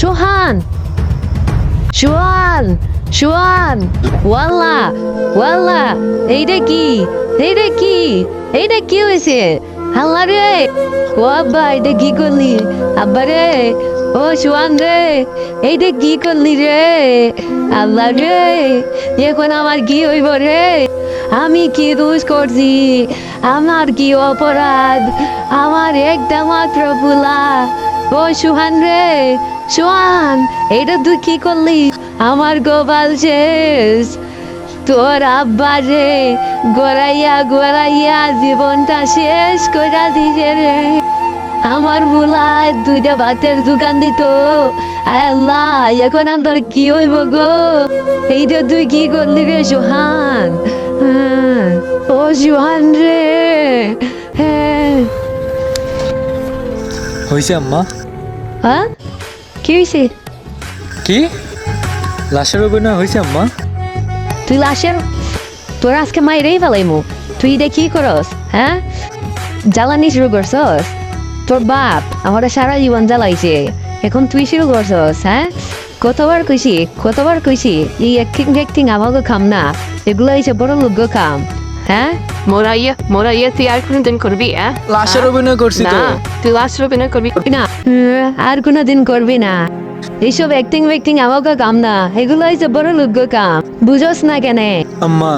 সোহান সোহান সোহান ওয়াল্লা ওয়াল্লা এইটা কি এইটা কি এইটা কি হয়েছে আল্লাহ রে ও আব্বা এটা কি করলি আব্বা রে ও সোহান রে এইটা কি করলি রে আল্লাহ রে এখন আমার কি হইব রে আমি কি দোষ করছি আমার কি অপরাধ আমার একটা মাত্র ফুলা ও সুহান রে সুহান এটা তুই কি করলি? আমার গোপাল শেষ। তোর আব্বা রে গোড়াইয়া গোড়াইয়া জীবনটা শেষ করে দিছে রে। আমার বুলায় দুইটা ভাতের দোকান দিত। আল্লাহ এখন আমার কি হইব গো? এইটা তুই কি করলি রে সোহান? হ্যাঁ, ও সোহান রে। হ্যাঁ। হয়েছে আম্মা। হ্যাঁ? কি হয়েছে কি? লাশের অভিনয় হয়েছে আম্মা? তুই লাশের তোর আজকে মাইরেই ফেলাইমু। তুই কি করস হ্যাঁ? জ্বালানি শুরু করছস। তোর বাপ আমার সারা জীবন জ্বালাইছে। এখন তুই শুরু করছস হ্যাঁ? কতবার কইছি কতবার কইছি এই অ্যাক্টিং ফ্যাক্টিং আমাকে খাম না। এগুলো হয়েছে বড় লোক খাম। হ্যাঁ মোরা ইয়ে মোরা ইয়ে তুই আর কোনোদিন করবি হ্যাঁ লাশের অভিনয় করছি না তুই লাস্ট অভিনয় করবি না। আর কোনোদিন করবি না। এইসব অ্যাক্টিং ফ্যাক্টিং আমাকে কাম না। এগুলো হয়েছে বড় লোক কাম। বুঝোস না কেন? আম্মা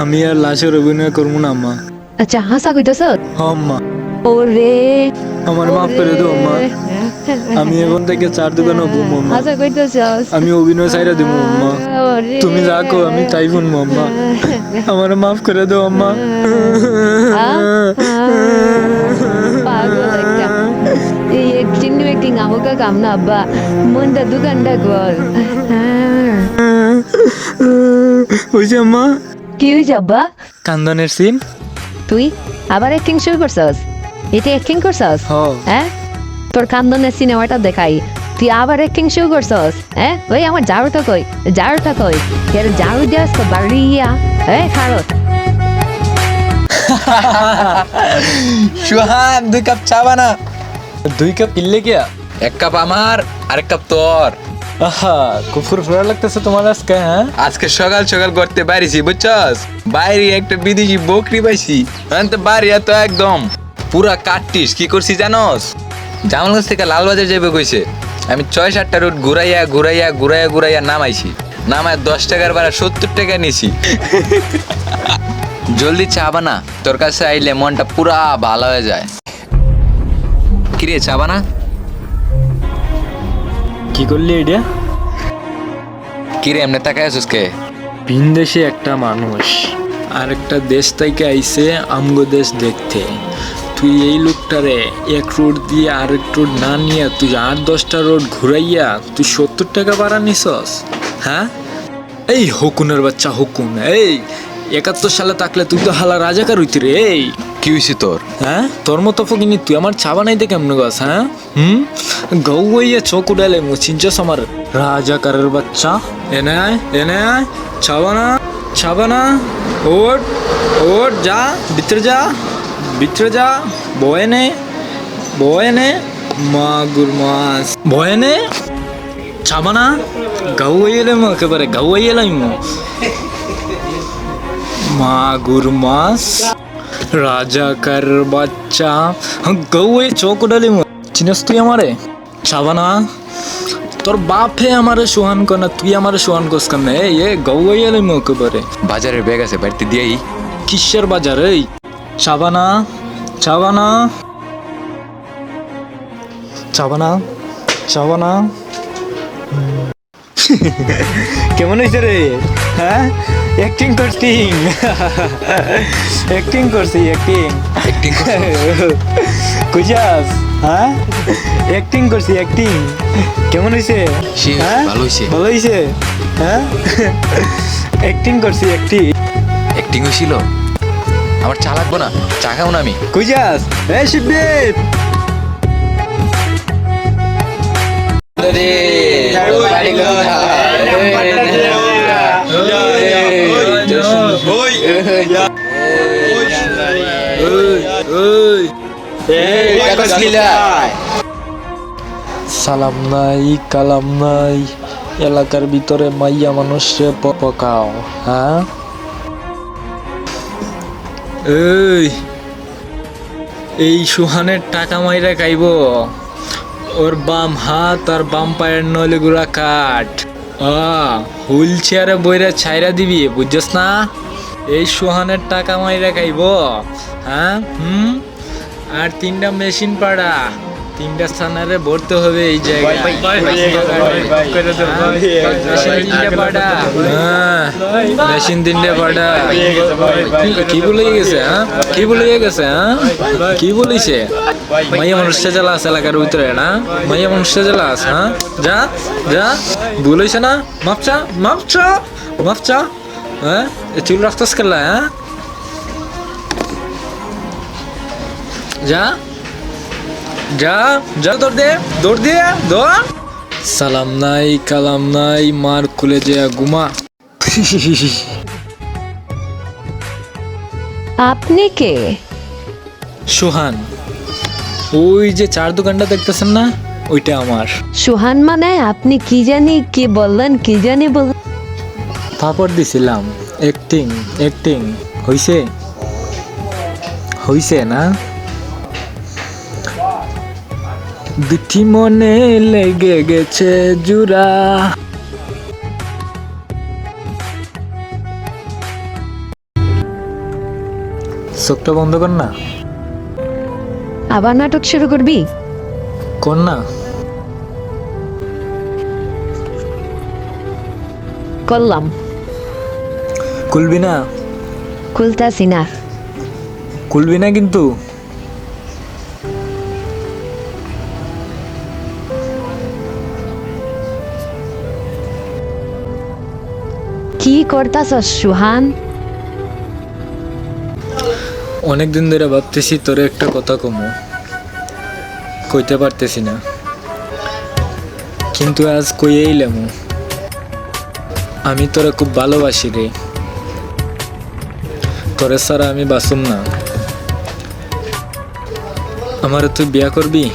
আমি আর লাশের অভিনয় করব না আম্মা। আচ্ছা হাসা কইতেছ? আম্মা। ওরে আমার মাফ করে দাও আম্মা। আমি এখন থেকে চার দোকানে ঘুমো আম্মা হাসা কইতেছ আমি অভিনয় চাইরা দিব আম্মা তুমি কো আমি তাই আম্মা আমার মাফ করে দাও আম্মা হয়েছে কি হয়েছে আব্বা? কান্দনের সিন তুই আবার অ্যাক্টিং শুরু করছস? এটা অ্যাক্টিং করছস? হ হ্যাঁ? তোর কান্দনের সিনেমাটা দেখাই। তুই আবার অ্যাক্টিং শুরু করছস হ্যাঁ ওই আমার ঝাড়ুটা কই? ঝাড়ুটা কই? এর ঝাড়ু দিয়াস তো বাড়িয়া এই খারত সুহান দুই কাপ চা বানা। দুই কাপ কিনলে গিয়া এক কাপ আমার আরেক কাপ তোর। আহা খুব ফুরফুরা লাগতেছে তোমার আজকে হ্যাঁ? আজকে সকাল সকাল করতে পারিছি বুঝছস? বাইরে একটা বিদেশি বকরি পাইছি। আমি তো বাড়ি তো একদম। পুরা কাটতিস কি করছি জানোস? জামালগঞ্জ থেকে লালবাজার যাবে কইছে। আমি ছয় সাতটা রুট ঘুরাইয়া ঘুরাইয়া ঘুরাইয়া ঘুরাইয়া নামাইছি। নামায় দশ টাকার ভাড়া সত্তর টাকা নিছি। জলদি চা বানা তোর কাছে আইলে মনটা পুরা ভালো হয়ে যায়। কিরে চা বানা? কি করলি এটা কিরে এমনি তাকায় আছিস কে? ভিন দেশে একটা মানুষ আর একটা দেশ থেকে আইসে আমগো দেশ দেখতে। তুই এই লোকটারে এক রোড দিয়ে আরেক রোড না নিয়ে তুই আট দশটা রোড ঘুরাইয়া তুই সত্তর টাকা ভাড়া নিছস হ্যাঁ? এই হকুনের বাচ্চা হকুন এই একাত্তর সালে থাকলে তুই তো হালা রাজাকার হইতি রে এই। কি হয়েছে তোর? হ্যাঁ? তোর মতো ফকিনি তুই আমার চা বানাইতে কেমন গাছ হ্যাঁ? হুম? গৌ গইয়া চোখ উডালে মুচিনছস আমার রাজাকারের বাচ্চা। এনে আয় এনে আয় চা বানা চা বানা। ওট ওট যা ভিতরে যা ভিতরে যা। বয়ে নে বয়ে নে মাগুর মাছ। বয়ে নে চা বানা গাউ এলাম একেবারে গাউ এলাম মাগুর মাছ রাজাকার বাচ্চা গৌয়ে চোখ ডালি চিনস তুই আমারে? চাবানা তোর বাপ হে আমারে সোহান কনা তুই আমারে সোহান কোস কেন? এ এ গৌয়ে এলে একেবারে। বাজারের ব্যাগ আছে বাড়িতে দিয়েই। কিসের বাজার এই? চাবানা কেমন হয়েছে রে? হ্যাঁ? অ্যাক্টিং করছিং অ্যাক্টিং করছি। অ্যাক্টিং কুজাস হ্যাঁ? অ্যাক্টিং করছি অ্যাক্টিং কেমন হয়েছে? হ্যাঁ। ভালো হয়েছে। হ্যাঁ? অ্যাক্টিং করছি অ্যাক্টিং অ্যাক্টিং হয়েছিল? আমার চা লাগবো না চা খাও না আমি। কুজাস এই শিবদেব সালাম নাই কালাম নাই এলাকার ভিতরে মাইয়া মানুষে পকাও হ্যাঁ? এই এই সুহানের টাকা মাইরা খাইব। ওর বাম হাত আর বাম পায়ের নলে কাট। আ, হুইল চেয়ারে বইরা ছাইরা দিবি, বুঝছিস না? এই সুহানের টাকা মাইরা খাইব হ্যাঁ? হুম? আর তিনটা মেশিন পাড়া। তিনটা স্থানারে ভরতে হবে এই জায়গায় মেশিন তিনটে হ্যাঁ মেশিন তিনটে পাড়া কি- বলে গেছে হ্যাঁ কি বলে গেছে হ্যাঁ কি বলিছে মাইয়া মানুষটা জ্বালাস এলাকার ভিতরে না মাইয়া মানুষটা জ্বালাস হ্যাঁ যা যা বলেছে না মাপচা মাপচা মাপচা হ্যাঁ চুল রাখতাস কেলা হ্যাঁ যা যা যা দৌড় দে দৌড় দে দৌড়। সালাম নাই কালাম নাই মার খুলে যে ঘুমা আপনি কে? সোহান। ওই যে চার দোকানটা দেখতেছেন না ওইটা আমার। সুহান মানে আপনি কি জানি কি বললেন কি জানি বল পাপড় দিছিলাম। অ্যাক্টিং অ্যাক্টিং হইছে? হইছে না? দুটি মনে লেগে গেছে জুরা। চোখটা বন্ধ কর না। আবার নাটক শুরু করবি? কর না। করলাম। খুলবি না। খুলতাছি না। খুলবি না কিন্তু। কি করতাছ সুহান? অনেকদিন ধরে ভাবতেছি তোরে একটা কথা কমো। কইতে পারতেছি না। কিন্তু আজ কইয়েই এলাম আমি তোরা খুব ভালোবাসি রে। তোরে ছাড়া আমি বাসুম না। আমার তুই বিয়া করবি?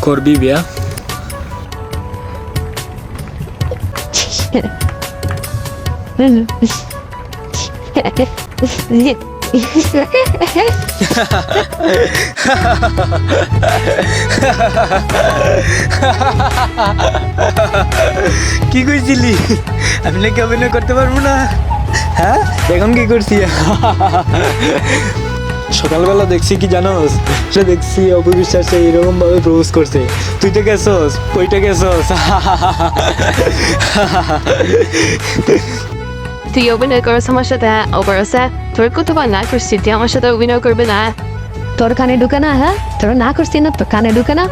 করবি বিয়া? কি কইছিলি? আমি নাকি অভিনয় করতে পারব না? হ্যাঁ? এখন কি করছি? সকালবেলা দেখছি কি জানোস? সে দেখছি অপবিশ্বাসে এরকম ভাবে প্রপোজ করছে। তুই তো গেছস, ওইটা গেছস। তুই অভিনয় করছ আমার সাথে অবরসে তোর কত বার না করছি তুই আমার সাথে অভিনয় করবে না তোর কানে ঢুকে না হ্যাঁ? তোর না করছি না তোর কানে ঢুকে না?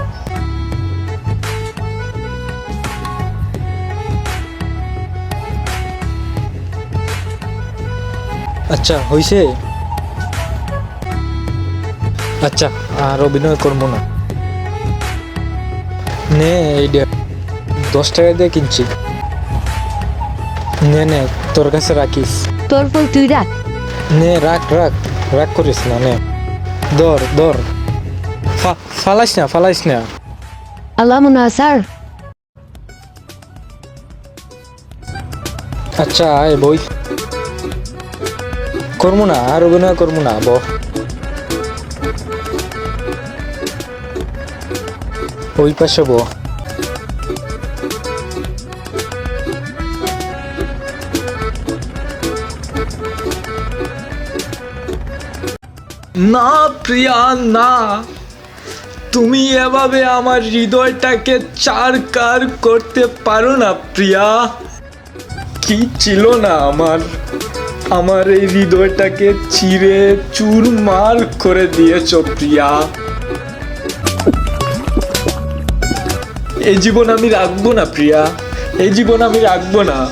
আচ্ছা হইছে? আচ্ছা আর অভিনয় করব না। নে এইটা দশ টাকা দিয়ে কিনছি। নে নে তোর কাছে রাখিস। তোর ফুল তুই রাখ। নে রাখ রাখ রাখ করিস না নে। ধর ধর ফালাইস না ফালাইস না। আল্লাহ মুনা স্যার। আচ্ছা আয় বই। করব না আর অভিনয় করব না ব ওই পাশে ব না প্রিয়া, না। তুমি এভাবে আমার হৃদয়টাকে চারকার করতে পারো না প্রিয়া। কি ছিল না আমার? আমার এই হৃদয়টাকে চিরে চুরমার করে দিয়েছ প্রিয়া। এই জীবন আমি রাখব না প্রিয়া। এই জীবন আমি রাখব না।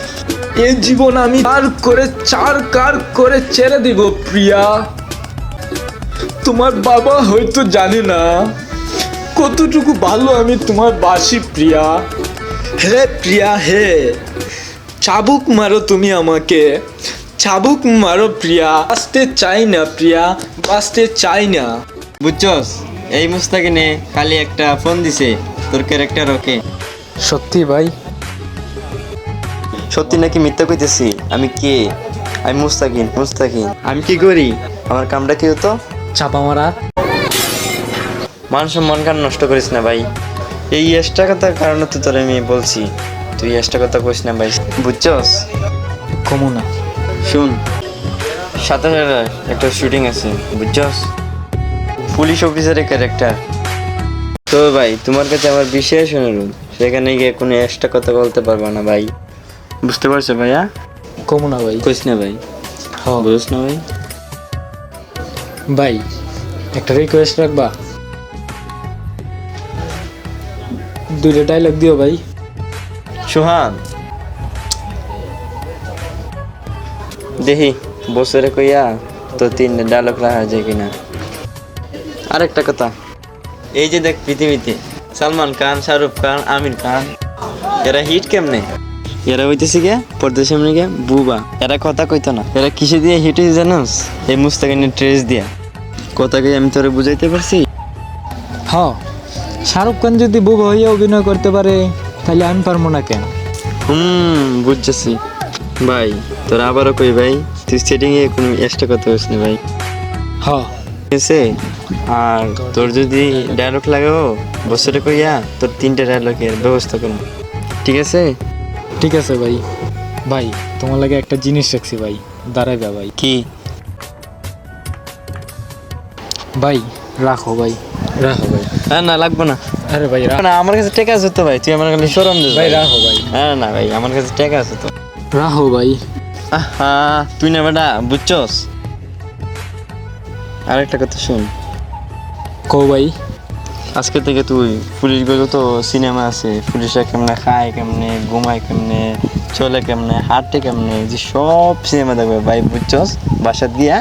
এই জীবন আমি কার করে চার কার করে ছেড়ে দিব প্রিয়া। তোমার বাবা হয়তো জানে না। কতটুকু ভালো আমি তোমার বাসি প্রিয়া। হে প্রিয়া হে। চাবুক মারো তুমি আমাকে। চাবুক মারো প্রিয়া। বাঁচতে চাই না প্রিয়া বাঁচতে চাই না। বুঝছস? এই মুস্তাকিনে খালি একটা ফোন দিছে তোর ক্যারেক্টার ওকে সত্যি ভাই? সত্যি নাকি মিথ্যা কইতেছি? আমি কে? আমি মুস্তাকিন মুস্তাকিন। আমি কি করি? আমার কামটা কি হতো? চাপা মারা। মান সম্মান কার নষ্ট করিস না ভাই? এই এক্সট্রা কথার কারণে তো তোর আমি বলছি। তুই এক্সট্রা কথা কইস না ভাই। বুঝছস? কমু না। শুন সাতাশ হাজার একটা শুটিং আছে বুঝছস? পুলিশ অফিসারের ক্যারেক্টার তো ভাই তোমার কাছে আমার বিশেষ অনুরোধ সেখানে গিয়ে কোনো এক্সট্রা কথা বলতে পারব না ভাই। বুঝতে পারছ ভাইয়া? কমু না ভাই। কইস না ভাই। হ বুঝছ না ভাই? ভাই, একটা রিকোয়েস্ট রাখবা? দুইটা ডায়লগ দিও ভাই। সোহান। দেখি বছরে কইয়া তো তিন ডায়লগ রাখা যায় কিনা। আরেকটা কথা, এই যে দেখ পৃথিবীতে, সালমান খান, শাহরুখ খান, আমির খান, এরা হিট কেমনে? এরা হইতেছে গে পর্দার সামনে গে বুবা। এরা কথা কইতো না। এরা কিসে দিয়ে হিট হয়েছে জানোস? এই মুস্তাকিনের ট্রেস দিয়া। কথা কই আমি তোরে বুঝাইতে পারছি? হ। শাহরুখ খান যদি বুবা হইয়া অভিনয় করতে পারে তাহলে আমি পারব না কেন? হুম বুঝতেছি। ভাই তোর আবারও কই ভাই? তুই সেটিং এ কোনো এক্সট্রা কথা বলিস না ভাই? হ। আছে আর তোর যদি ডায়লগ লাগাও বছরে কইয়া তোর তিনটা ডায়লগের ব্যবস্থা করুন। ঠিক আছে? ঠিক আছে ভাই। ভাই তোমার লাগে একটা জিনিস রাখছি ভাই। দাঁড়াইবা ভাই। কি? ভাই রাখো ভাই। রাখো ভাই। হ্যাঁ না লাগবো না। আরে ভাই রাখো। না আমার কাছে টাকা আছে তো ভাই। তুই আমার কাছে সরম দিস ভাই রাখো ভাই। হ্যাঁ না ভাই আমার কাছে টাকা আছে তো। রাখো ভাই। আহা তুই না বেটা বুঝছস? আরেকটা কথা শুন। কো ভাই। আজকে থেকে তুই পুলিশ পুলিশগুলো তো সিনেমা আছে। পুলিশরা কেমনে খায় কেমনে ঘুমায় কেমনে চলে কেমনে হাঁটে কেমনে যে সব সিনেমা দেখবে। ভাই বুঝছস? বাসাত গিয়া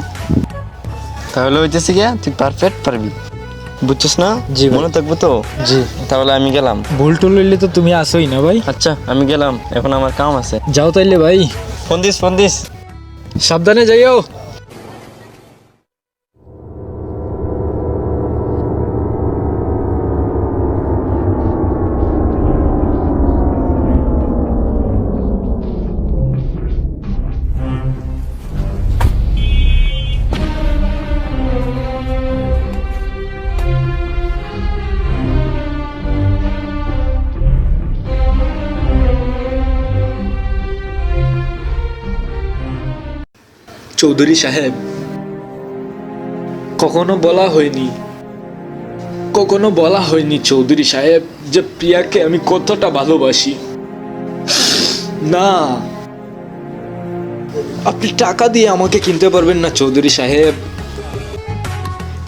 তাহলে হইতেছে গিয়া তুই পারফেক্ট পারবি। বুঝছস না? জি মনে থাকব তো? জি। তাহলে আমি গেলাম। ভুল টুল হইলে তো তুমি আসোই না ভাই? আচ্ছা আমি গেলাম। এখন আমার কাম আছে। যাও তাইলে ভাই। ফোন দিস ফোন দিস। সাবধানে যাইও। চৌধুরী সাহেব। কখনো বলা হয়নি কখনো বলা হয়নি চৌধুরী সাহেব যে প্রিয়াকে আমি কতটা ভালোবাসি। না। আপনি টাকা দিয়ে আমাকে কিনতে পারবেন না চৌধুরী সাহেব।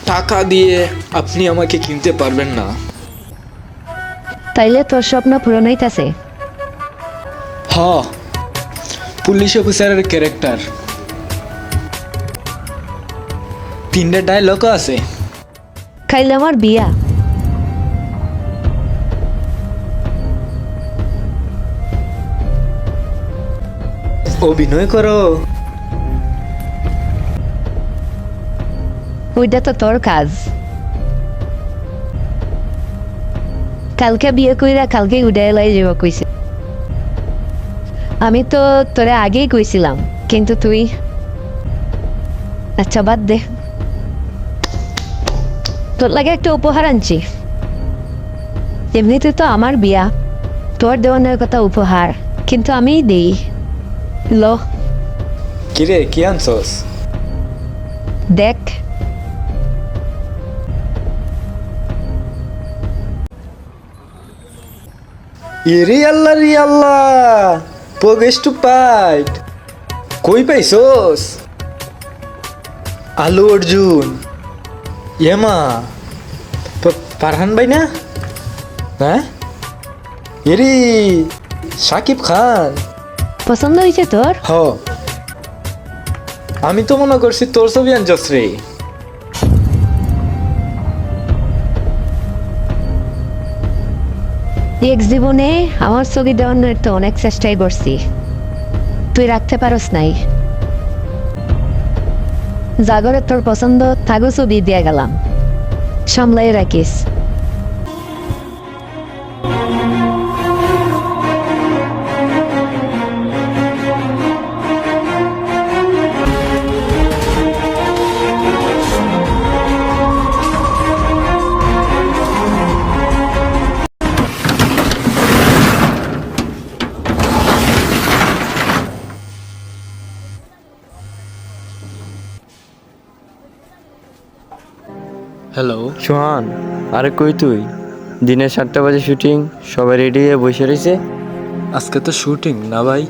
টাকা দিয়ে আপনি আমাকে কিনতে পারবেন না। তাইলে তোর স্বপ্ন পূরণ হইতাছে। হ পুলিশ অফিসারের ক্যারেক্টার। তিনটা ডায়লগও আছে। খাইলে আমার বিয়া। অভিনয় করো। ওইটা তো তোর কাজ। কালকে বিয়ে কইরা কালকে উড়াই লাই যাব কইছে। আমি তো তোরে আগেই কইছিলাম কিন্তু তুই আচ্ছা বাদ দে। তোর লাগে একটা উপহার আনছি। এমনিতে তো আমার বিয়া তোর দেওয়ানোর কথা উপহার কিন্তু আমিই দেই। ল। কিরে কি আনছস? দেখ। ইরে আল্লাহ রে আল্লাহ! পগেস টু পাইট। কই পাইছস? আলু অর্জুন। ইয়েমা পারহান ভাই না? হ্যাঁ? ইরি সাকিব খান। পছন্দ হয়েছে তোর? হ। আমি তো মনে করছি তোর ছবি আনছস রে। এক্স জীবনে আমার ছবি দেওয়ার তো অনেক চেষ্টাই করছি। তুই রাখতে পারস নাই। জাগরে তোর পছন্দ থাকো ছবি দিয়ে গেলাম। সামলাই রাখিস হ্যালো সোহান আরে কই তুই? দিনের সাতটা বাজে শুটিং সবাই রেডি হয়ে বসে রয়েছে? আজকে তো শুটিং না ভাই।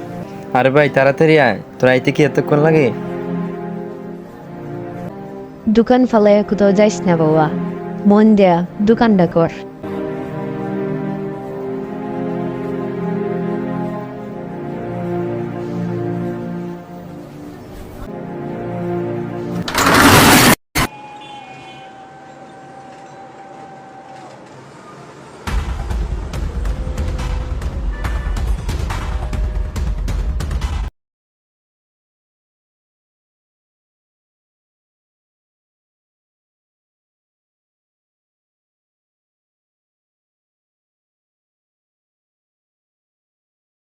আরে ভাই তাড়াতাড়ি আয়। তোর আইতে কি এতক্ষণ লাগে? দোকান ফালে কোথাও যাইস না বাবা। মন দেয়া দোকানটা কর।